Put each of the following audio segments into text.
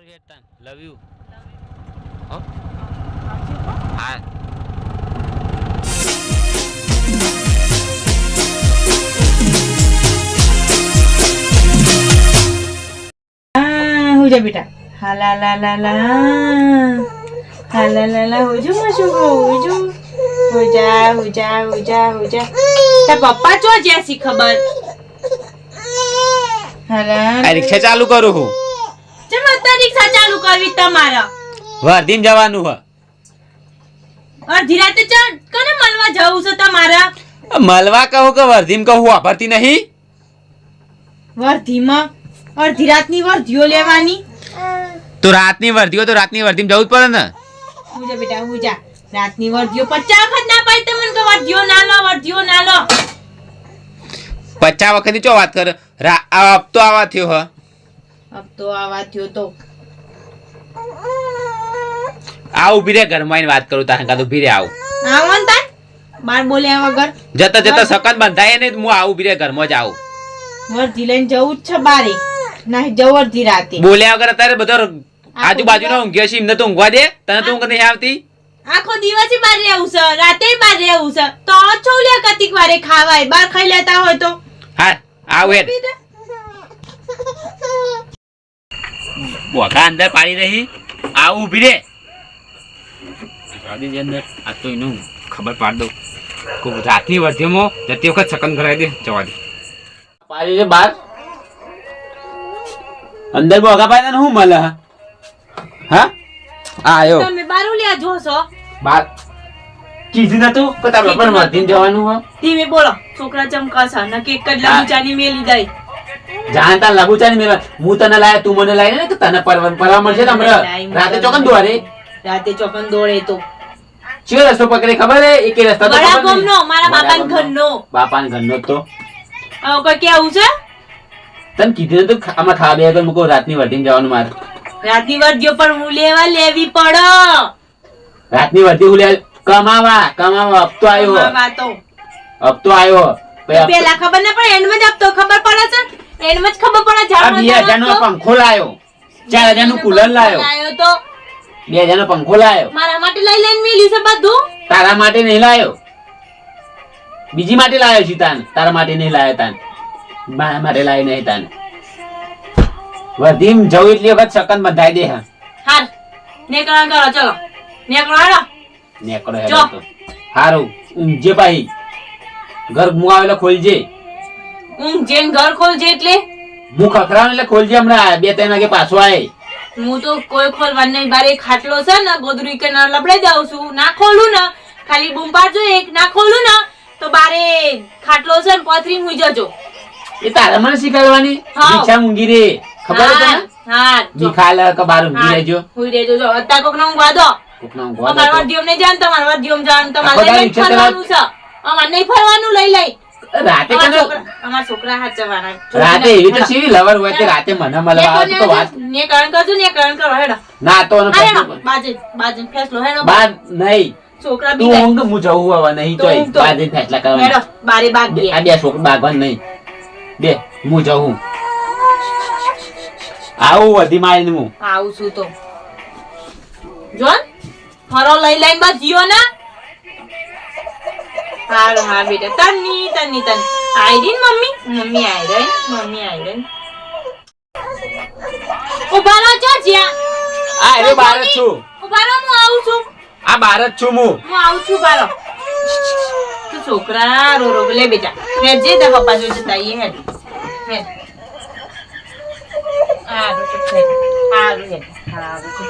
સારું હેડ તાન. Love you હો. હા બેટા હાલા લા લા લા હાલા લા લા હો જો માં શું હો જો. હો જા હો જા હો જા હો જા. તાર પપ્પા ચો જ્યાં સી ખબર? હાલા આ રિક્ષા ચાલુ કરું હું ચમ અત્યારે રિક્ષા ચાલુ કરવી તમારા. વર્ધીમ જવાનું હ. અડધી રાતે ચાલ કને મળવા જવું છે તમારા? મળવા કહું કે વર્ધીમ કહું વાપરતી નહીં? વર્ધીમાં? અડધી રાતની વર્ધીઓ લેવાની? તો રાતની વર્ધીઓ તો રાતની વર્ધીમ જવું જ પડે ને. હું બેટા હું રાતની વર્ધીઓ પચાસ વખત ના પાડી તમને કે વર્ધીઓ ના લો વર્ધીઓ ના લો. પચાસ વખત ચો વાત કર? આ હપ્તો આવા થયો હ. અબ તો આવા થયો તો આ ઊભી રે ઘરમાં આવીને વાત કરું તારે કાં ઊભી રે આવું. આવો ને તાન બાર બોલ્યા વગર. જતા જતા સકત બંધાય ને હું આવું ઊભી રે ઘરમાં જ આવું. વર્ધી લઈને જવું જ છે બારે. ના જવું અડધી રાતે. બોલ્યા વગર અત્યારે બધો આજુબાજુનો ઊંઘ્યો છે એમને તો ઊંઘવા દે? તને તો ઊંઘ નહીં આવતી? આખો દિવસ બાર રહેવું છે રાતે બાર રહેવું છે. તો છો કતિક વારે ખાવાય બાર ખાઈ લેતા હોય તો. હા આવ હેડ. બોકા અંદર પાડી રહી. આવું ઊભી રે. ગાડી અંદર. આ તો એનું ખબર પાડ દઉં. કોઈ રાતની વર્ધીમાં જતી વખત સકન કરાવી દે જવા દે. પાડી દે બાર અંદર બોગા પાડી હું મળે? હા? હા આયો. તમે બારુલિયા જોશો બાર કીધું નતું કે તારે પણ વર્ધીને જવાનું હો ધીમે બોલો. છોકરા ચમકાશે ન કે એક જ લબુચાની મેલી દઈ જાણતા લાગુ ચાની મેલા હું તને લાયા તું મને લાય ને કે તને પરવા પરવા મળશે ને હમણાં? રાતે ચોકન દોરે રાતે ચોકન દોડે તો. ચિયો રસ્તો પકડે ખબર હે? એક રસ્તો તો ખબર. ગમનો મારા બાપાના. ઘરનો. બાપાના ઘરનો તો. આવું કોઈ કેવું છે? તને કીધું તો આમાં ખા બે આગળ મૂકો રાતની વર્ધીને જવાનું મારે. રાતની વર્ધીઓ પણ હું લેવા લેવી પડો. રાતની વર્ધી હું લે કમાવા કમાવા હપ્તો આવ્યો. અમારા તો. હપ્તો આવ્યો. પેલા ખબર ના પડે એન્ડમાં જ હપ્તો ખબર પડે છે. એન્ડમાં જ ખબર પડે આ જાણો બે હજાર નો પંખો લાયો. ચાર હજારનું કુલર લાયો. લાયો તો. બે હજાર પંખો લાયો. મારા માટે લઈ લઈને મેલ્યું છે બધું? તારા માટે નહીં લાયો. બીજી માટે લાયો છું તાન. તારા માટે નહીં લાયો તાન. મારા માટે લાયો નહીં તાન. વધીમ જવું એટલી વખત સકન બંધાઈ દે હા. હાર. નેકળા કરો ચલો. નેકળો નેકડો હેડો હારું ઊંઘજે ભાઈ ઘર મું આવેલો ખોલજે. ઊંઘ જેન ઘર ખોલજે એટલે? હું ખખરાવ એટલે ખોલજે હમણાં. બે ત્રણ વાગે પાછો આય. હું તો કોઈ ખોલવાનું નહીં. બારે ખાટલો છે ને ગોદરી કે લપડાઈ જાઉં છું. ના ખોલું ને ખાલી બૂમ પાડજો એક ના ખોલું ને તો બારે ખાટલો છે ને પથરી હુઈ જજો. એ તારે મને શીખવાડવાની? હા. મૂંગી ઊંઘી રે. ખબર છે હા હા નિખાલ કબાર બાર ઊંઘી હા, રહેજો હુઈ રહેજો જો અત્યારે કોક ઊંઘવા દો. કોકના ઊંઘવા અમારા દો તો. વર્ધીઓમ ને જાન તમારા વર્ધીઓમ જાન તમારે નહીં ફરવાનું છે. અમારે નહીં ફરવાનું લઈ લઈ. રાતે અમારા છોકરા રાતે એવી તો શેવી લવર હોય તે રાતે મને મળવા આવે તો વાત ને કરણ કરજો ને કરણ કરો હેડો. ના તો બાજે બાજે ફેસલો હેડો બાર નહીં. છોકરા તું ઊંઘ હું જવું હવે નહીં તો તોય ઊંઘ તો. બાર જઈને ફેસલા હેડો બારે બાગ બે- આ બે છોકરા બાગવાન નહીં. બે હું જવું આવું વધી મારીને હું. આવું છું તો. જોન ફરો લઈ લઈને બસ જીઓ ના. હારું હા બેટા તની તની તન આઈ રહી મમ્મી મમ્મી આઈ રહી મમ્મી આઈ રહી ઊભા રહો છો જ્યાં આ એ બાર છું ઊભા રહો હું આવું છું આ બાર જ છું હું હું આવું છું બાર તું છોકરા રો રો લે બેટા મેં જે તારા પપ્પા જો જતા આઈએ હે હે થઈ જા. હારું હેડ હારું ચૂપ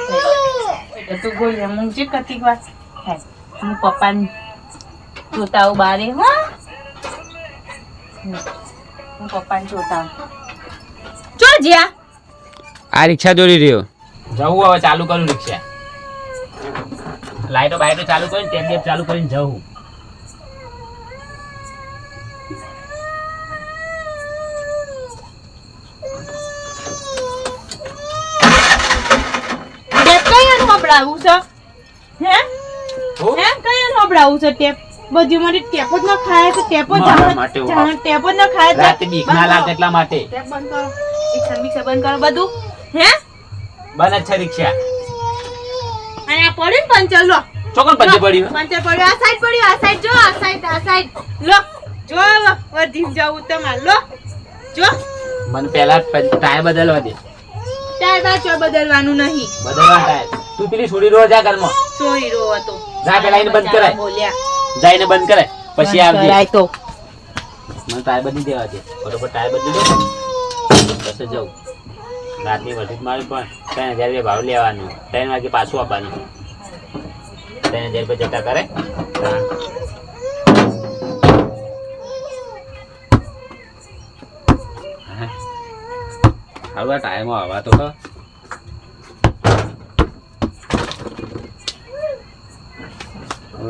થઈ તું બોલ ને હું જે કતિક વાત હે હું પપ્પાને જોતા આવું બારે હો. હું પપ્પાને જોતા આવું. ચો જ્યા. આ રિક્ષા દોડી રહ્યો. જવું હવે ચાલુ કરું રિક્ષા. લાઈટો બાઈટો ચાલુ કરીને ટેપ ટેપ ચાલુ કરીને જવું. ટેપ કઈ નબળાવું છે? હે? હે? કઈ નબળાવું છે ટેપ? બધી મારી ટેપ જ ન ખાય છે ટેપ જ. ટેપ જ ન ખાય. રાતે બીક ના લાગે એટલા માટે. ટેપ બંધ કરો. રિક્ષા મિક્સર બંધ કરો બધું. હે? બને છે રિક્ષા. અને આ પડ્યું પંચર લો. ચોકન પંચર પડ્યું? પંચર પડ્યું. આ સાઈડ પડ્યું આ સાઈડ જો આ સાઈડ આ સાઈડ લો. જો વધી વર્ધીને તમાર. લો. જો. મને પહેલા ટાયર બદલવા દે. ટાયર બાચો બદલવાનું નહીં. બદલવા ટાયર. તું પેલી છોડી રહ્યો જા ઘરમાં. છોડી રહ્યો હતો. જા પેલા એને બંધ કરાય. બોલ્યા. જઈને બંધ કરે. પછી આવજે. તો. મને ટાયર બદલી દેવા છે બરોબર ટાયર બદલી દો. પછી જવું. રાતની વધી મારી પણ ત્રણ હજાર રૂપિયા ભાવ લેવાનું. ત્રણ વાગે પાછું આપવાનું ત્રણ હજાર રૂપિયા જતા કરે. હા. હારું આ ટાઈમ હવા તો ખા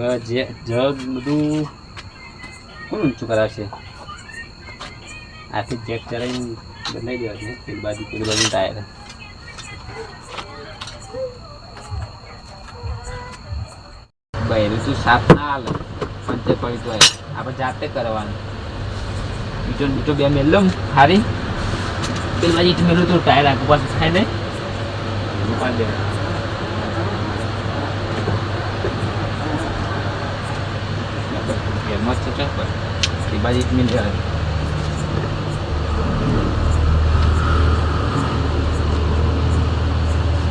હવે જે જગ બધું કોણ ઊંચું કરાવશે? આથી ચેક કરાવીને બદલાઈ દેવા છે, પેલી બાજુ પેલી બાજુ ટાયર બહેરું તું સાફ ના હાલ? પંચર પડી તો આપણે જાતે કરવાનું. બીજો બીજો બે મેલ લઉં. હારી. પેલી બાજુ મેલું તો ટાયર આગળ પાસે થાય ને? એવું દેવાનું ઘેરમાં જ છે ચોક પર એ બાજુ ઈટ મેલ દેવાની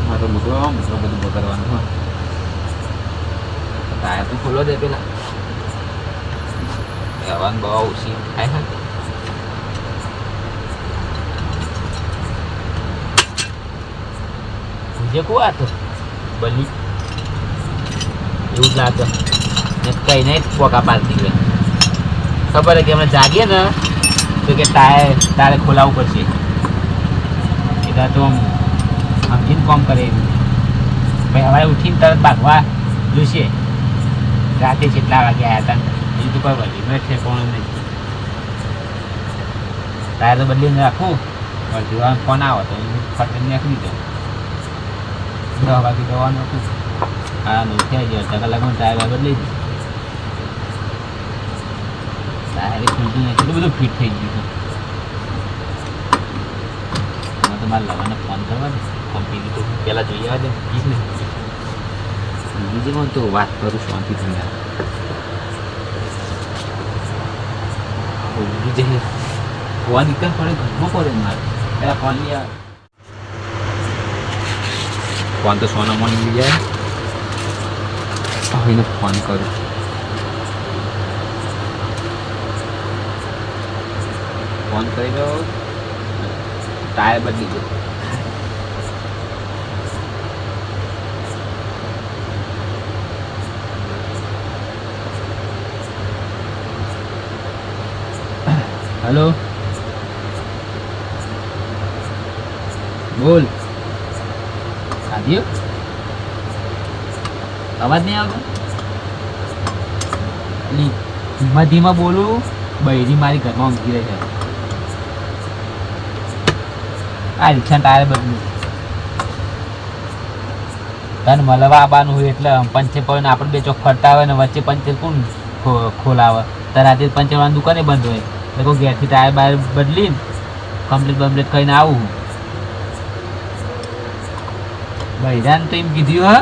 મારો મૂકવો મૂકવો બધું બગડવાનું હોય ટાયર તો ખોલો દે પેલા હવાનું બહુ ઓછી થાય હા જે કુ આ તો બલી એવું જ લાગે ને કઈ નહીં પોકા પાડતી ગઈ ખબર હે કે અમે જાગીએ ને, તો કે ટાયર તારે ખોલાવવું પડશે. એટલે તો સમજીને કોમ કરે. ભાઈ હવે ઉઠીને તરત ભાગવા જોશે. રાતે કેટલા વાગે આવ્યા હતા બીજું તો કોઈ વધી છે કોણ નહીં. ટાયર તો બદલીને રાખું, પણ વાર ફોન આવો તો ફટીને નાખી દો દસ વાગે જવાનું હતું. હા, નહીં, થઈ ગયો. કલાકમાં ટાયર બદલી દીધું. ટાયર ખુલતું નહીં એટલું બધું ફિટ થઈ ગયું હતું તો લવાને ફોન કરવા કંપની તો પહેલાં જોઈ આવે ને? બીજી તો વાત કરું શાંતિ તમને બીજે ફોન પડે ઘરમાં પડે મારે. પેલા ફોન લઈ તો સોનામાં લઈ જાય. ફોન કરું. ફોન કરી દો. ટાયર બદલી દો. હેલો? બોલ. આદ્યો? અવાજ નહીં આવતો? ધીમા ધીમા બોલું. બૈરી મારી ઘરમાં ઊંઘી રહી છે. આ રિક્ષા ટાયર બદલું તને મળવા આવવાનું હોય એટલે પંચે પણ આપણે બે ચોક ફરતા હોય ને વચ્ચે પંચે કોણ ખોલાવે? તો રાતે પંચરવાની દુકાને બંધ હોય. એટલે કોઈ ઘેરથી ટાયર બાયર બદલીને કમ્પ્લીટ બમ્પ્લીટ કરીને આવું બૈરાન તો એમ કીધું, હ?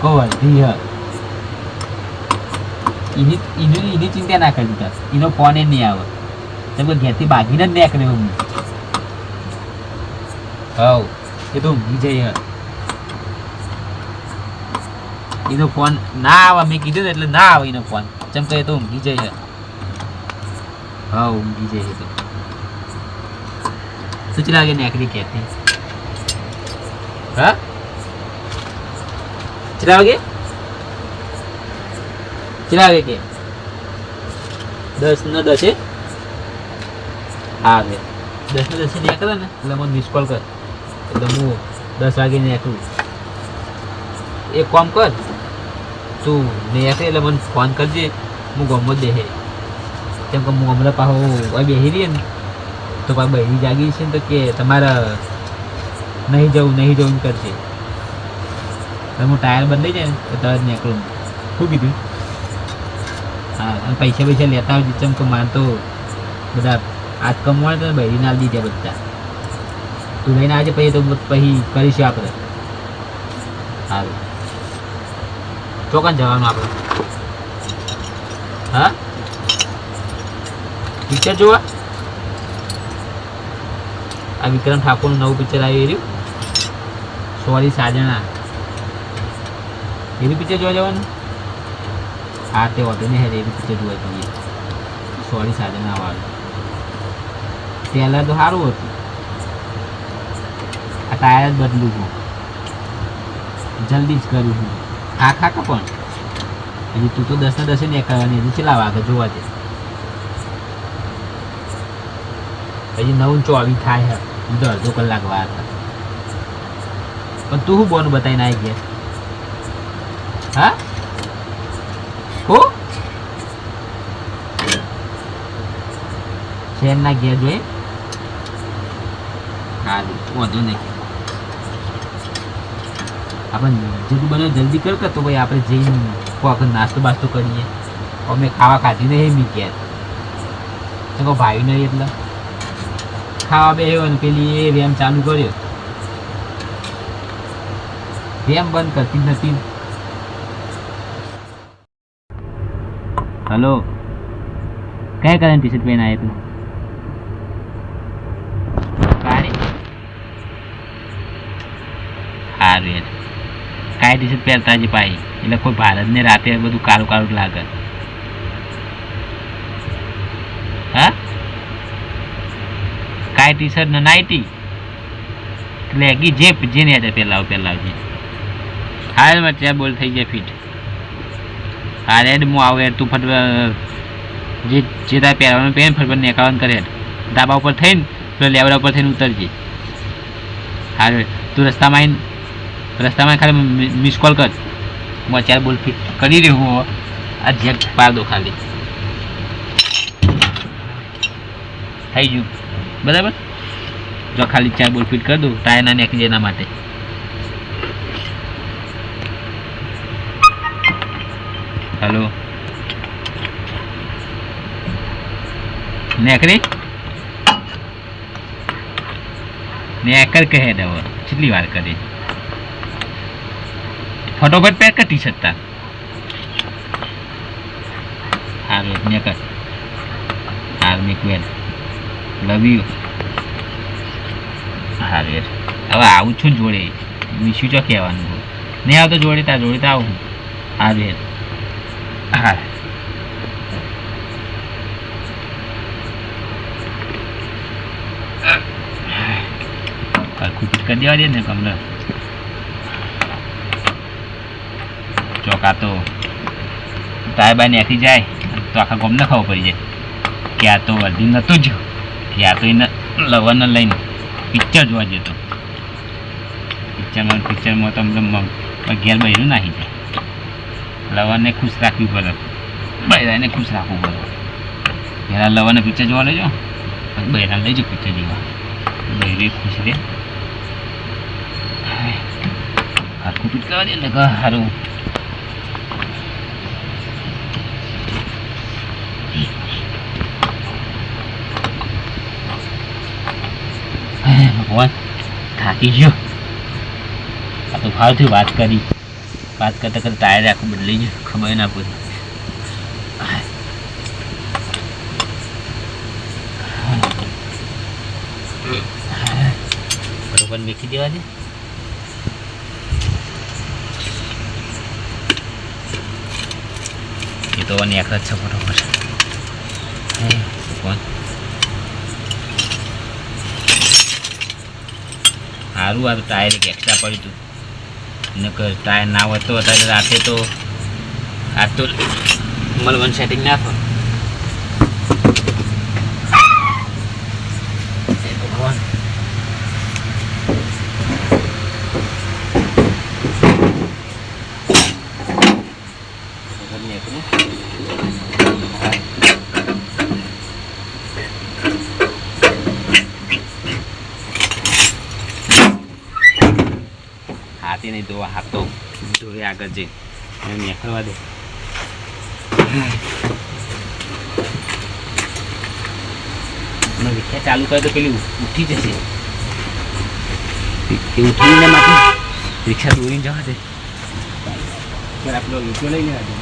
કો હ. એની એની ચિંતા ના કરી દીધા એનો ફોન એ નહીં આવે. તમે ઘેરથી ભાગીને જ નીકળે હું હવ. એ તો ઊંઘી જઈએ. એનો ફોન ના આવે, મેં કીધું એટલે ના આવે એનો ફોન. જેમ કે એ તો ઊંઘી જઈએ. હા ઊંઘી જઈએ તો. શું લાગે નીકળી ક્યાંથી હા? ચલા વાગે ચલા વાગે કે? દસ ને દસે? હા દસ ને દસે ને એટલે મને મિસ કોલ કર. એટલે હું દસ વાગે નીકળું એક કામ કર. તું નીકળે એટલે મને ફોન કરજે. હું ગમો જ દેહે કેમ કે હું હમણાં પાછો હવે બેસી રહીએ ને, તો પાછી બહેરી જાગી છે ને તો કે તમારા નહીં જવું નહીં જવું કરશે હું ટાયર બદલાઈ જાય ને, તો તરત નીકળું શું કીધું? હા પૈસા પૈસા લેતા આવજો જેમ કે મારે તો બધા આજ કમવાના બહેરી ના દીધા બધા. તું લઈને આવજે પછી તો પછી કરીશું આપણે. સારું ચોકન જવાનું આપણે. હા? પિક્ચર જોવા? આ વિક્રમ ઠાકોરનું નવું પિક્ચર આવી રહ્યું? સોરી, સાજણા. એવી પિક્ચર જોવા જવાનું? હા, તે હોતો ને હેર એવી પિક્ચર જોવા જઈએ. સોરી, સાજણા વાળું. પહેલાં તો સારું હતું. ટાયર જ બદલું છું. જલ્દી જ કરું છું. ખા કા પણ. હજી તું તો દસે દસે ને કરવાની હજી ચેલા વાગે જોવા દે હજી નવ ચોવીસ થાય હે તો અડધો કલાક વાર પણ તું શું બોન બતાવીને આવી ગયા? હા? હો? શેરના ઘેર જોઈએ હા વાંધો નહીં. આપણે જેટલું બને જલ્દી કર તો ભાઈ આપણે જઈને કોક નાસ્તો બાસ્તો કરીએ. અમે ખાવા ખાધી નહીં મી ક્યાં તો કહો ભાઈ નહીં એટલે. ખાવા બે ને પેલી એ રેમ ચાલુ કર્યો. રેમ બંધ કરતી નથી. હલો કયા કલરની ટી શર્ટ પહેરાય તું કાળી સારું યાર કાંઈ ટી પહેરતા જ પાઈ. એટલે કોઈ ભારતને રાતે બધું કાળું કાળું લાગે. હા? કાંઈ ટી શર્ટ ને નાઇટી લેગી જે જેને યાદ પહેલાવ પહેલાવજે હાલમાં ત્યાં બોલ થઈ જાય ફિટ. હા રેડ હું આવું તું ફટ જે જે તારે પહેરવાનું પહેર ફટ ફટ નીકળવાનું કરે ધાબા ઉપર થઈને, પેલા લેવડા ઉપર થઈને ઉતરજે. હા તું રસ્તામાં આવીને રસ્તામાં ખાલી મિસ કોલ કર. હું અત્યારે બોલ ફિટ કરી રહ્યો હું. આ જેક પાર દો ખાલી થઈ ગયું. બરાબર? જો ખાલી ચાર બોલ ફિટ કરી દઉં ટાયરના ના નીકળી એના માટે. હેલો નેકરી નેકર કહે હવે. કેટલી વાર કરી ફટોફટ પેક કર ટી શર્ટ તાર હારું નેકર હાર મેકવેલ લવ યુ હારું હવે આવું છું જોડે. વિશું ચો કહેવાનું નહીં આવતો જોડે તાર, જોડે તો આવું હારું યાર હા હરખું કરી દેવા દે ને કમરે ચોકા તો તાય બાય નાખી જાય, તો આખા ગમને ખબર પડી જાય કે આ તો અડધી નહોતું જ. કે તો એને લવરને લઈને પિક્ચર જોવા જતો પિક્ચરમાં પિક્ચરમાં તો ઘેર બહેરું નાખી જાય. લવરને ખુશ રાખવી પડે. બહેરાને ખુશ રાખવું પડે. પહેલાં લવરને પિક્ચર જોવા લેજો, પછી બહેરાને લઈ જાઓ પિક્ચર જોવા. બહેરી ખુશ રહે. હરખું કરવા દે ને કે સારું ભગવાન થાકી ગયો. આ તો ભાવથી વાત કરી. વાત કરતા કરતા ટાયર આખું બદલાઈ ગયું. ખબર ના પડી. બરોબર મેકી દેવા દે. એ તો એક જ છે. બરોબર હે સારું આ ટાયર એક એક્સ્ટ્રા પડ્યું હતું નકર ટાયર ના હોય તો અત્યારે રાતે તો આ તો મલવન સેટિંગ ના થાય હે ભગવાન બરાબર નીકળ્યું. હાથી નહીં ધોવા હાથો ધોવે આગળ જઈ. એમ નીકળવા દે. વિખ્યા ચાલુ કરે તો પેલી ઉઠી જશે. એ ઉઠીને માથે રિક્ષા દોરીને જવા દે. આપણો લીટો લઈને આજે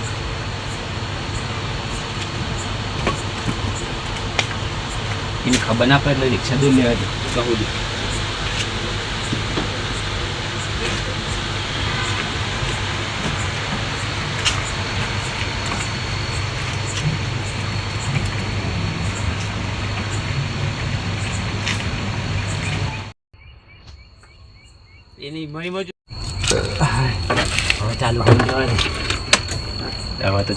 એને ખબર ના પડે એટલે રિક્ષા દોરી લેવા દે. કહું દે એની મણીમાં જો હવે ચાલુ કરી દેવાનું હવે તો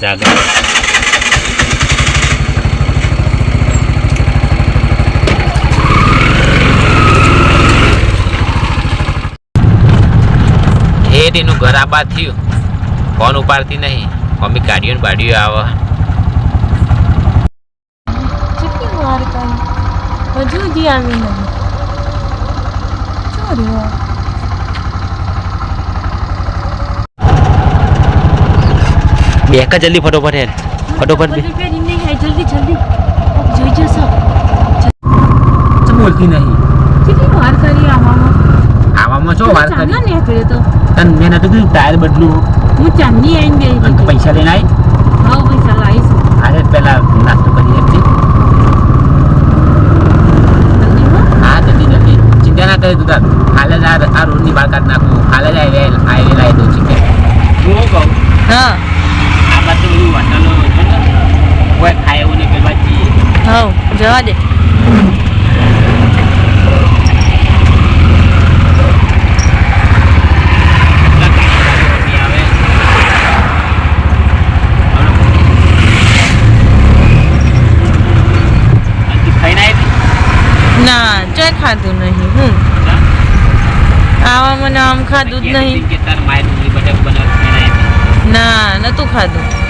ઠેર એનું ઘર આબાદ થયું. ફોન ઉપાડતી નહીં. મમ્મી ગાડીઓ ને બાડીઓ આવે. હજુ હજી આવી નહીં શું રહ્યો બેક જલ્દી ફટોફટ હેડ ફટોફટ બે જલ્દી જલ્દી જલ્દી જોઈ જશો શું બોલતી નહીં કેટલી વાર કરી આવામાં આવામાં શું વાર કરી નીકળ્યો તો તને મેં નતું કીધું ટાયર બદલું હું ચાંદની આવીને તું ગઈ પૈસા લઈને આવી હા પૈસા લાવીશું આજે પેલા નાસ્તો કરી આપજે હો જલ્દી જલ્દી ચિંતા ના કરે તું તાર હાલે આ આ રોડની બહાર કાઢ નાખું હાલે જ હાઈવે હાઈવે લાવી દઉં હું કહું હા બધું ને કોઈ ખાય એવું નહીં પેલા જઈએ હા જવા દે. ના, ચોય ખાધું નહીં, હું. આવામાં આમ ખાધું જ નહીં. ના, નતું ખાધું.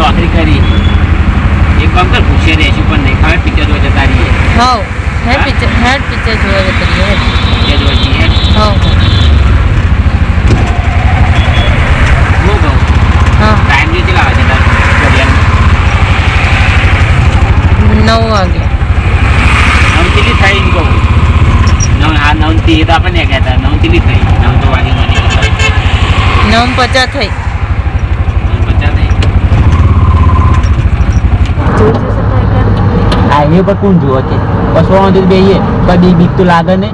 નોકરી કરી. એક કામ કર પૂછે રહેશું પણ નહીં ખબર પિક્ચર જોવા જતા રહીએ. હવ હેડ પિક્ચર હેડ પિક્ચર જોવા જતો રહ્યો પિક્ચર જોવા જઈએ. હું કહું હા ટાઈમ જે કેટલા વાગે તાર ઘડિયાળ નવ વાગે નવ કેટલી થઈ એમ કહું નવ હા નવથી એ તો આપણે ગયા હતા નવ કેટલી થઈ નવ તો વાગે મને પચાસ થઈ. હાઈવે પર કોણ જુઓ છે બસો વાંધો બેહીએ. કદી બીક તો લાગે ને.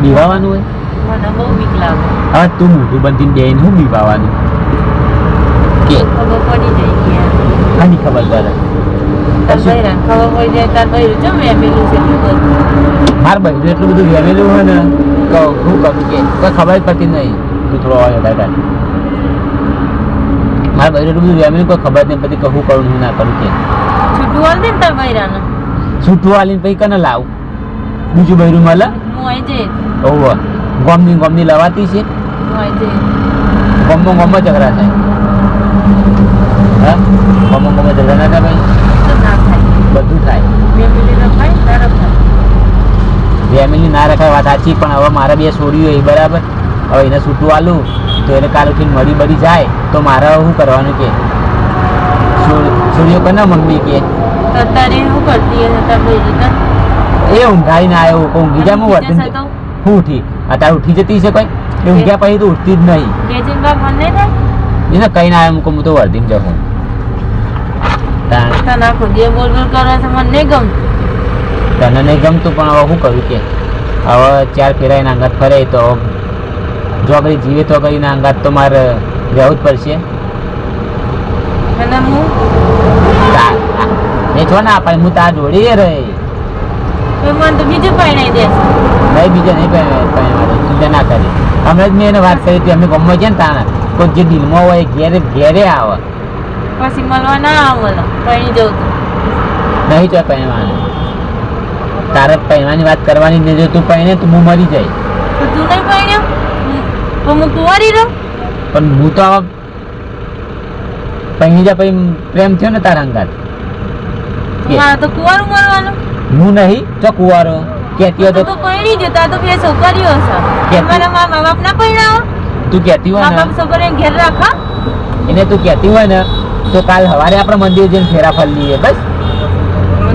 બીવાવાનું હોય. મને બહુ બીક લાગે. હવે તું મોટું બે ને હું બીવાવાનું? કે? ખબર પડી જાય આની ખબર પડે. ખબર પડી જાય તાર બૈરું જો મેં પેલું છે એટલું માર ભાઈ એટલું બધું વેમેલું હોય ને. તો હું કરું કે કોઈ ખબર જ પડતી નહીં. તું થોડો અવાજ વધારે મારા એટલું બધું વેમેલું કોઈ ખબર નહીં પછી કહું કરું હું ના કરું કે. છૂટું હાલ દે ને તાર બૈરાને છૂટું આલીને પછી કને લાવું? બીજું બૈરું મળે? હું અહીં જઈ ગોમની ગમની ગમની લવાતી છે? હું અહીં જઈ ગમો ગમો ઝઘડા થાય. હા? ગમો ગમો ઝઘડા ના થાય ભાઈ? ના થાય. બધું થાય. રખાય તાર ફેમિલી ના રખાય વાત સાચી પણ હવે મારે બે છોડ્યું એ બરાબર. હવે એને છૂટું આલું તો એને કાલ ઉઠીને મળી બળી જાય તો મારે શું કરવાનું કે? છોડીઓ કે ના મમ્મી કે? શું કરતી એ ઊંઘાઈને આવ્યો કોઈ ઊંઘી જાય હું વર્તન હું ઉઠી? અત્યારે ઉઠી જતી છે કોઈ? એ ઊંઘ્યા પછી તો ઉઠતી જ નહીં. એને કઈ ના આવ્યો હું તો વર્ધીને જવું તને આખો દે બોલ બોલ કરે છે મને નહીં ગમતું. તને નહીં ગમતું પણ હવે શું કરું કે? હવે ચાર ફેરા એના અંગાત ફરે તો જો કરી જીવે તો કરીને અંગાત તો મારે રહેવું જ પડશે. એ છો ના પણ હું તાર જોડી રહે બીજું પરણાઈ દેશે. નહીં બીજા નહીં પહેરવા ચિંતા ના કરી. હમણાં જ મેં એને વાત કરી હતી અમે ગમવા છે ને તાણા કોઈ જે દિલમાં હોય ઘેરે ઘેરે આવે. પછી મળવા ના આવે પરણી જવું નહીં તો પહેરવાનું તારે પહેરવાની વાત કરવાની જ નહીં જો તું પહેરે તો હું મરી જાય તો તું નહીં પરણ્યો તો હું કુંવારી રહું? પણ હું તો આવા પહેરી જા પછી પ્રેમ થયો ને તારા અંગાત? મારે તો કુંવારું મળવાનું હું નહીં તો કુંવારો. કહેતી હતો તો પરણી જતા તો બે છોકરીઓ હશે. મારા મા બાપ ના પરણાવો તું કહેતી હોય ને. બાપ છોકરીને ઘેર રાખા. એને તું કહેતી હોય ને તો કાલ સવારે આપણે મંદિર જઈને ફેરા ફરી લઈએ બસ.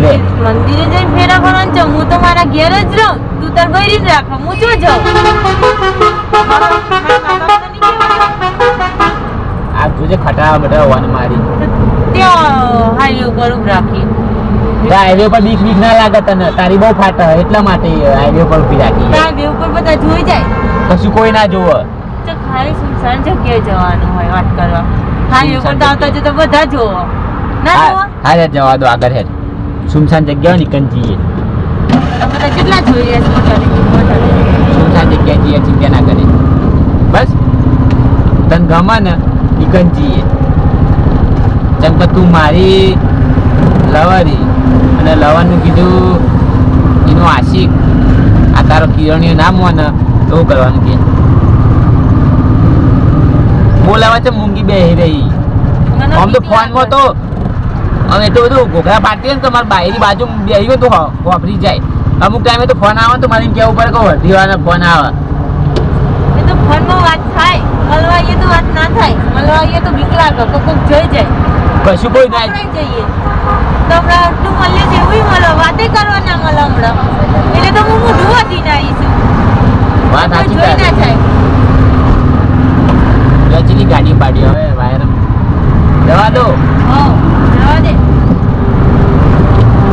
મંદિર- જઈને ફેરા ફરવાનું છે. હું તો મારા ઘેર જ રહું. તું તાર બૈરી જ રાખ. હું જો જાઉં? આ તું જે ખટાવા બટા વન મારી. ત્યાં હાઈવે ઉપર રાખી. હાઈવે પર બીક બીક ના લાગે તને. તારી બહુ ફાટ એટલા માટે હાઈવે પર ઊભી રાખી હાઈવે ઉપર બધા જોઈ જાય. કશું કોઈ ના જોવે તો ખાલી સુનસાન જગ્યાએ જવાનું હોય વાત કરવા. હાઈવે પર આવતા જતા બધા જોવો ના જોવો હા હા જવા દો આગળ હેડ. સુમસાન જગ્યા નીકળ જઈએ કેટલા સુમસાન જગ્યા જઈએ ચિંતા ના કરે બસ તન ગમે ને નીકળ જઈએ ચમ તું મારી લવારી અને લવાનું કીધું એનું આશિક. આ તારો કિરણીઓ નામ હોય ને તો કરવાનું કે. બોલાવા છે મૂંગી બેહી રહી. આમ તો ફોનમાં તો હવે એટલું બધું ઘોઘરા પાડતી ને તો મારી બાયરી બાજુ બેહી હોય તો વાપરી જાય. અમુક ટાઈમે તો ફોન આવે તો મારે કહેવું પડે કે વર્ધીવાના ફોન આવે. એ તો ફોનમાં વાત થાય મળવાઈએ તો વાત ના થાય મળવાઈએ તો બીક લાગે કોક કોક જોઈ જાય. કશું કોઈ ના જઈએ. તો હમણાં આટલું મળે છે એવું મળે વાતે કરવા ના મળે હમણાં. એટલે તો હું મોઢું ના આવીશું વાત સાચી જોઈ ના થાય. રચલી ગાડી પાડી હવે વાયર. જવા દો હો જવા દે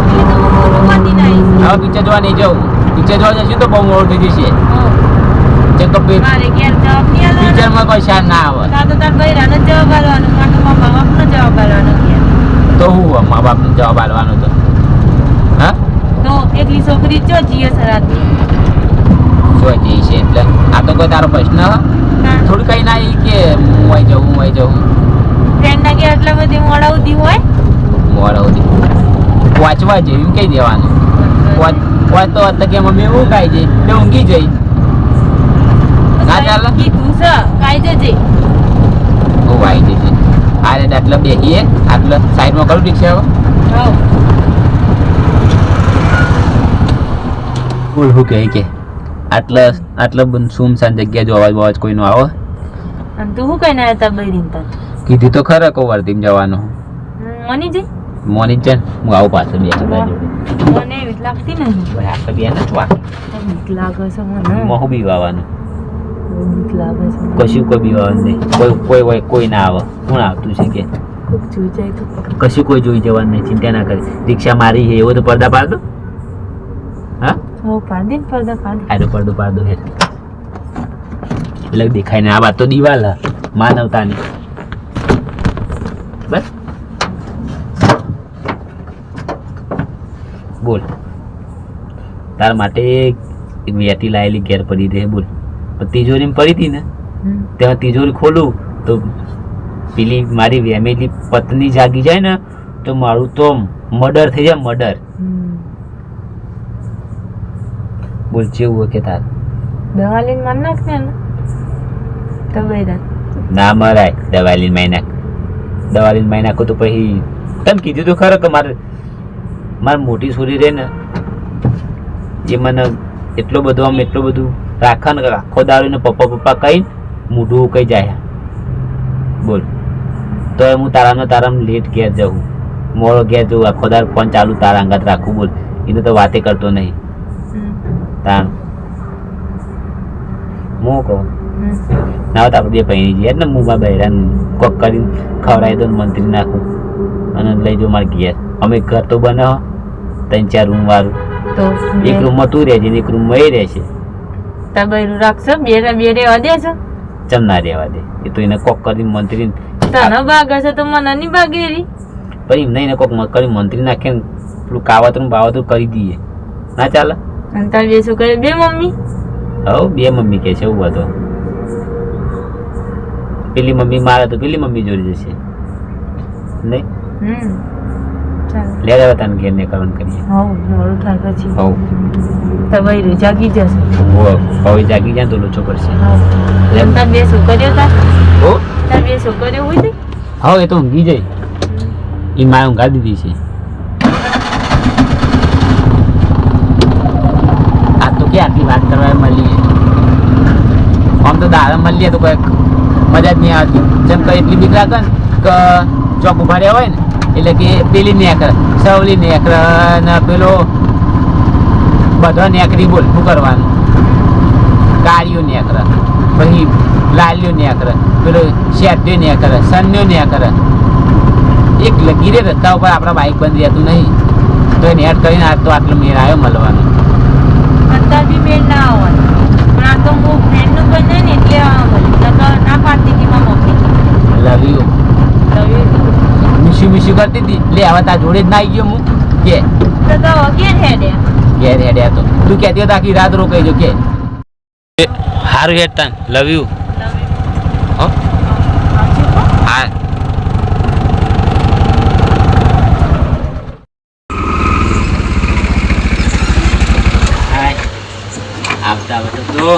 એટલે તો હું મોઢું વાતી ના આવીશું હવે પિક્ચર જોવા નહીં જવું પિક્ચર જોવા જશું તો બહુ મોડું થઈ જશે. હો. જેમ કે પિ- મારે ઘેર જવાબ નહીં આલવાનો. પિક્ચરમાં કોઈ શાન ના આવે તો જ હું મા બાપને જવાબ આપવાનો તો? હા? તો એકલી છોકરી ચો જીએ સરાતી છે એટલે. આ તો કોઈ તારો પ્રશ્ન? થોડું કઈ ના કે હું અહીં જવું હું અહીં જવું ફ્રેન્ડ ના કે એટલે બધી મોડા ઉધી હોય? મોડા વાંચવા જેવું કઈ કહી દેવાનું. વાંચ વાંચ તો કે મમ્મી હું ખાઈ જઈ તે ઊંઘી જઈ ના ચાલે? કીધું છે. ખાઈ જજે. હું વાઈ જશે આ રીતે આટલે બેસીએ આટલે સાઈડમાં કરું છે હવે હો બોલ શું કહે કે આટલે આટલે સુમસાન જગ્યા જો અવાજ કોઈ કોઈનો આવો. અને તું શું કહીને આવ્યા તા બૈરીને તને? કીધી તો ખરા કહું વર્ધીમ જવાનું. મની જઈ મોર્નિંગ છે હું આવું પાછળ બે બાજુ. મને એવી લાગતી નહીં આપણે બે ને ચવા બીક લાગે છે મને. મોહું બી વાવાનું. બીક લાગે છે કશું કોઈ બીવાનું નહીં. કોઈ કોઈ હોય કોઈ ના આવે. કોણ આવતું છે કે? કશું કોઈ જોઈ જવાનું નહીં. ચિંતા ના કરી. રિક્ષા મારી છે. એવો તો પડદા પાડતો હા? હો પાડી પડદા પાડી. આડો પડદો પાડદો હે એટલે દેખાય ને આ વાત તો દિવાલ માનવતાની. બોલ. તાર માટે એક વેતી લાયેલી ઘેર પડી રહે બોલ. તિજોરી પડી હતી ને? ત્યાં તિજોરી ખોલું તો પેલી મારી વેમેલી પત્ની જાગી જાય ને તો મારું તો મર્ડર થઈ જાય મર્ડર. બોલ જેવું હોય કે તાર. દવા લઈને માર નાખ ને. ના મરાય દવા લઈને માઈ નાખ. દવા લઈને માઈ નાખો તો પછી તમે કીધું તો ખરો કે મારે મારી મોટી છોરી રહે ને એ મને એટલો બધો આમ એટલું બધું રાખે ને આખો દારૂ ને પપ્પા પપ્પા કહીને મોઢું ઉકાઈ જાય. બોલ. તો હું તારાનો તારામાં લેટ ઘેર જવું. મોડો ઘેર જવું આખો દાર ફોન ચાલુ તારા અંગાત રાખું બોલ. એને તો વાતે કરતો નહીં. તાણ. હું કહું? ના તો આપણે બે પૈણી જઈએ ને મુંબા બહેરાન કોક કરીને ખવડાવી દો મંત્રી નાખું. અને લઈ જાઉં મારે ઘેર. અમે ઘર તો બનાવો ત્રણ ચાર રૂમ વાળું. તો એક રૂમમાં તું રહેજે ને એક રૂમમાં એ રહેશે. તા બૈરું રાખશો બે રે- બે રેવા દેશો ચમ ના રહેવા દે? એ તો એને કોક કરી મંત્રી તને ભાગે છે તો મને નહીં ભાગે રી. પછી એમ નહીં એને કોક કરી મંત્રી નાખે ને પેલું કાવતરું બાવતરું કરી દઈએ. ના ચાલે? અને તાર બે શું કરે બે મમ્મી? હવ બે મમ્મી કે છે એવું હતો પેલી મમ્મી મારે તો પેલી મમ્મી જોડી જશે. નહીં? હમ. ચાલ લે હવે તને ઘેર ને કરવાનું કરીએ. હવ મોડું થાય પછી. હવ. તો બૈરું જાગી જશે. વો હવે જાગી જાય તો લોચો કરશે હવ. તાર બે છોકરીઓ તાર? હો? તાર બે છોકરીઓ હોય ને? હવે એ તો ઊંઘી જાય એ મારે ઊંઘા દીધી છે. આ તો કે આટલી વાત કરવા મળીએ. આમ તો દાડા મળીએ તો કંઈક મજા જ નહીં આવતી. જેમ કે એટલી બીક લાગે ને કે ચોક ઊભા રહ્યા હોય ને એટલે કે પેલી નેકર સવલી નેકર ને પેલો બધો નેકરી બોલ શું કરવાનું? કાળીઓ નેકર પછી લાલીઓ નેકર પેલો શેટ્યો નેકર સન્યો નેકર. એક લગીરે રસ્તા ઉપર આપણા બાઇક બંધ રહેતું નહીં. તો એને એડ કરીને આજ તો આટલો મેળ આવ્યો મળવાનો. અંદાજી મેળ ના આવવાનું. પણ આ તો હું ફ્રેન્ડનું બને ને એટલે ના પાડતી હતી મમ્મી લવ યુ મિશી મિશી કરતી હતી. લે હવે તાર જોડે જ ના આવી ગયો હું. કે? ઘેર હેડ્યા તો. તું કહેતી હતા આખી રાત રોકાઈ જો કે? સારું હેડ તાન. લવ યુ હો? આવતા આવતા તો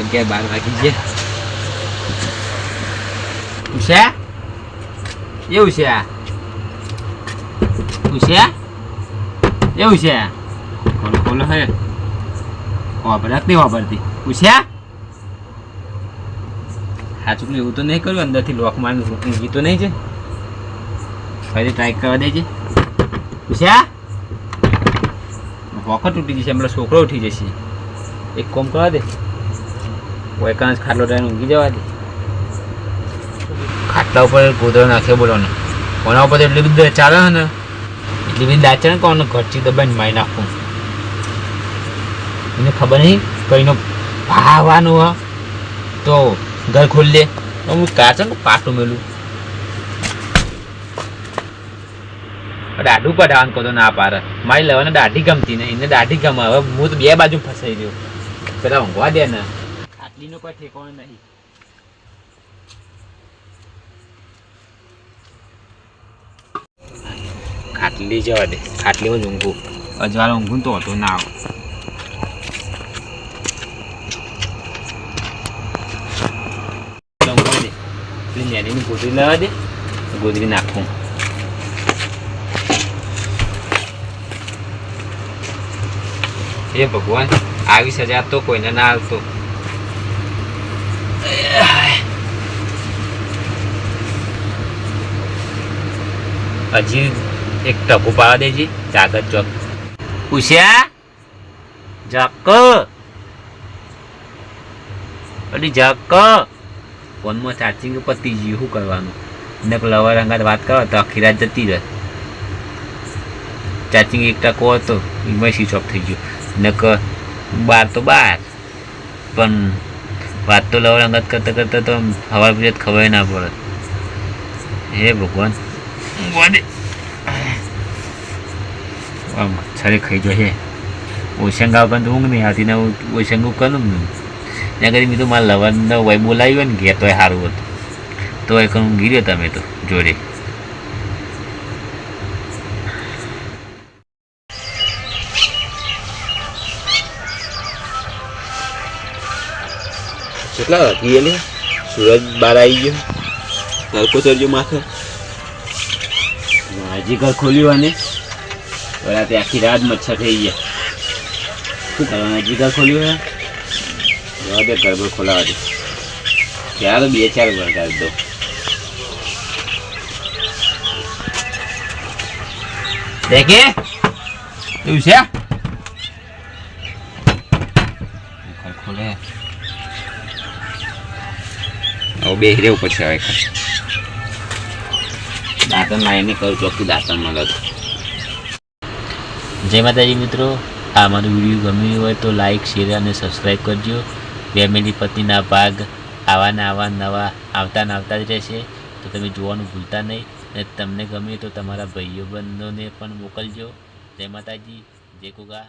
અગિયાર બાર વાગી ગયા. ઉષા એ ઉષા ઉષા એવું છે? ખોલો ખોલો હે? વાપરત વાપરતી? ઉષા સાચું એવું તો નહીં કર્યું? અંદરથી લોક મારને ઊંઘી તો નહીં છે? ફરી ટ્રાય કરવા દેજે. પૂછ્યા વખત તૂટી જશે, હમણાં છોકરો ઉઠી જશે. એક કોમ કરવા દે. વૈકાંશ ખાટલો ટાઈમ ઊંઘી જવા દે. ખાટલા ઉપર કૂતરો નાખે બોલો ને. કોના ઉપર એટલી બધી ચાલે ને? એટલી બધી દાચે ને કોને ઘરથી દબાઈને મારી નાખું. એને ખબર નહીં કઈનો ભાવાનું હા. તો ઘર ખોલી લે હું કાચે ને પાટું મેલું દાઢું પડાવવાનું કહો ના પારે મારી લેવાને દાઢી ગમતી નહીં. એને દાઢી ગમે હવે હું તો બે બાજુ ફસાઈ ગયો. પેલા ઊંઘવા દે ને. આટલીનો કોઈ ઠેકાણો નહીં. ખાટલી જવા દે ખાટલીમાં જ ઊંઘું. અજવાળે ઊંઘું તો હતો ના. આવું પેલી નેનીની ગોદરી લેવા દે. ગોદરી નાખું. હે ભગવાન આવી સજા તો કોઈને ના આવતો. હજી એક ટકો પાવા દેજે, જાગર ચોક. ઉષ્યા જક અલી જક ફોનમાં ચાર્જિંગ પતી ગયું શું કરવાનું? ને લવર અંગાત વાત કરો, તો આખી રાત જતી રહે. ચાર્જિંગ એક ટકો હતો એમાં સ્વિચ ઓફ થઈ ગયું. નક બાર તો બાર. પણ વાત તો લવર અંગાત કરતા કરતા તો હવા પીએ ખબર ના પડે. હે ભગવાન. દે આમ મચ્છરે ખાઈ જો હે. ઓશંગ તો ઊંઘ નહીં આવતી ને ઓશંગ કરું ને. ત્યાં કરી મેં તો મારા લવરને વય બોલાવ્યો ને ઘેર તોય સારું હતું. તો એ કરું રહ્યો તમે તો જોડે. કેટલા વાગી એટલે સુરજ બહાર આવી ગયો. તડકો ચડ્યો માથે. હજી ઘર ખોલ્યું અને પેલા તે આખી રાત મચ્છર થઈ ગયા. શું? કરવાના ઘર ખોલ્યું હે? દે ગરબડ ખોલાવા દે. તો બે ચાર વાર કાઢ દો. દેખે? એવું છે? ખોલે. હવે બે રેવું પડશે હવે દાંતણ લાઈને કરું ચોખ્ખું દાંતણ મળે જય માતાજી મિત્રો. આ મારું વીડિયો ગમ્યું હોય તો લાઈક શેર અને સબસ્ક્રાઈબ કરજો. ફેમિલી પતિના ભાગ આવા ને આવા નવા આવતા ને આવતા જ રહેશે. તો તમે જોવાનું ભૂલતા નહીં. અને તમને ગમે તો તમારા ભાઈઓ બંધોને પણ મોકલજો. જય માતાજી. જય કુગા